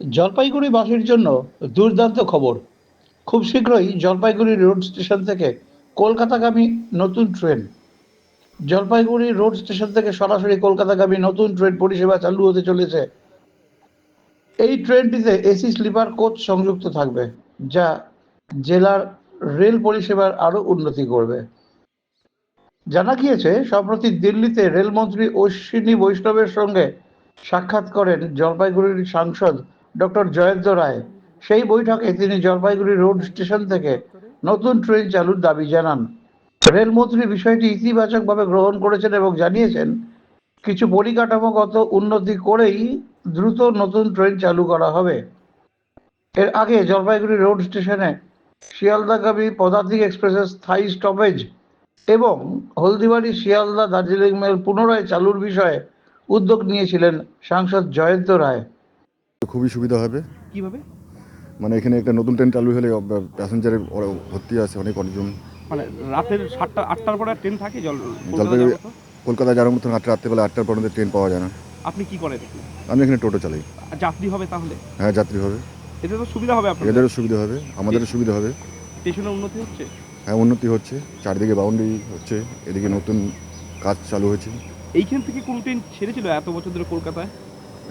জলপাইগুড়িবাসীর জন্য দুর্দান্ত খবর। খুব শীঘ্রই জলপাইগুড়ি রোড স্টেশন থেকে কলকাতাগামী নতুন ট্রেন। জলপাইগুড়ি রোড স্টেশন থেকে সরাসরি কলকাতাগামী নতুন ট্রেন পরিষেবা চালু হতে চলেছে। এই ট্রেনটিতে এসি, স্লিপার, কোচ সংযুক্ত থাকবে, যা জেলার রেল পরিষেবার আরও উন্নতি করবে। জানা গিয়েছে, সম্প্রতি দিল্লিতে রেলমন্ত্রী অশ্বিনী বৈষ্ণবের সঙ্গে সাক্ষাৎ করেন জলপাইগুড়ির সাংসদ ডক্টর জয়ন্ত রায়। সেই বৈঠকে তিনি জলপাইগুড়ি রোড স্টেশন থেকে নতুন ট্রেন চালুর দাবি জানান। রেলমন্ত্রী বিষয়টি ইতিবাচকভাবে গ্রহণ করেছেন এবং জানিয়েছেন, কিছু পরিকাঠামোগত উন্নতি করেই দ্রুত নতুন ট্রেন চালু করা হবে। এর আগে জলপাইগুড়ি রোড স্টেশনে শিয়ালদাগামী পদাতিক এক্সপ্রেসের স্থায়ী স্টপেজ এবং হলদিবাড়ি, শিয়ালদা, দার্জিলিং মেল পুনরায় চালুর বিষয়ে উদ্যোগ নিয়েছিলেন সাংসদ জয়ন্ত রায়। খুবই সুবিধা হবে। কীভাবে? মানে এখানে একটা নতুন ট্রেন চালু হলে প্যাসেঞ্জারের ভর্তি আছে অনেক অনেকজন। মানে রাতের সাতটা আটটার পরে ট্রেন থাকে? জল কলকাতা জলপাইগুড়ি? কলকাতায় যাওয়ার মতন আটটা রাত্রেবেলা আটটার পর্যন্ত ট্রেন পাওয়া যায় না। আপনি কি করেন? আমি এখানে টোটো চালাই। যাত্রী হবে তাহলে? হ্যাঁ যাত্রী হবে। এতে তো সুবিধা হবে আপনাদের? এদেরও সুবিধা হবে আমাদেরও সুবিধা হবে। স্টেশনের উন্নতি হচ্ছে? হ্যাঁ উন্নতি হচ্ছে। চারদিকে বাউন্ডারি হচ্ছে এদিকে নতুন কাজ চালু হয়েছে। এইখান থেকে কোন ট্রেন ছেড়েছিল এত বছর ধরে কলকাতায়?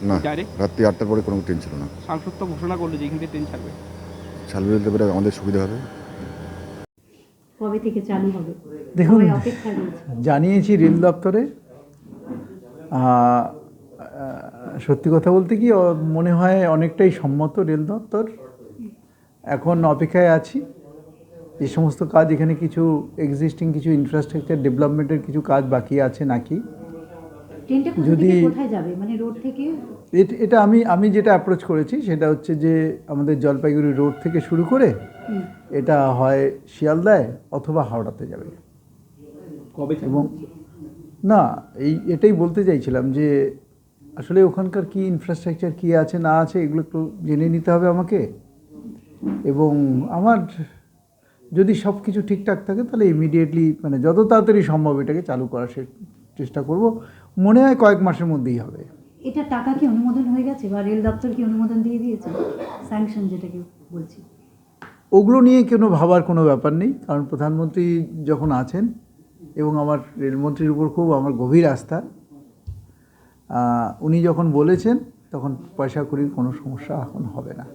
না ডাইরেক্ট রাত্রি আটটার পরে কোনো ট্রেন ছিল না। সাংসদ তো ঘোষণা করল যে এখান থেকে ট্রেন ছাড়বে। হতে পারে আমাদের সুবিধা হবে। কবে থেকে চালু হবে? দেখুন জানিয়েছি রেল দপ্তরে। সত্যি কথা বলতে কি মনে হয় অনেকটাই সম্মত রেল দপ্তর। এখন অপেক্ষায় আছি। যে সমস্ত কাজ এখানে কিছু এক্সিস্টিং কিছু ইনফ্রাস্ট্রাকচার ডেভেলপমেন্টের কিছু কাজ বাকি আছে নাকি? ট্রেনটা যদি- কোথায় যাবে? মানে রোড থেকে? এটা আমি আমি যেটা অ্যাপ্রোচ করেছি সেটা হচ্ছে যে আমাদের জলপাইগুড়ি রোড থেকে শুরু করে এটা হয় শিয়ালদায় অথবা হাওড়াতে যাবে। কবে এবং না এই এটাই বলতে চাইছিলাম যে আসলে ওখানকার কি ইনফ্রাস্ট্রাকচার কি আছে না আছে এগুলো একটু জেনে নিতে হবে আমাকে। এবং আমার যদি সব কিছু ঠিকঠাক থাকে তাহলে ইমিডিয়েটলি মানে যত তাড়াতাড়ি সম্ভব এটাকে চালু করার সে চেষ্টা করব। মনে হয় কয়েক মাসের মধ্যেই হবে। এটা টাকা কি অনুমোদন হয়ে গেছে বা রেল দপ্তর কি অনুমোদন দিয়ে দিয়েছে? স্যাংশন যেটাকে বলছি। ওগুলো নিয়ে কোনো ভাবার কোনো ব্যাপার নেই কারণ প্রধানমন্ত্রী যখন আছেন এবং আমার রেলমন্ত্রীর উপর খুব আমার গভীর আস্থা উনি যখন বলেছেন তখন পয়সা করির কোনো সমস্যা এখন হবে না।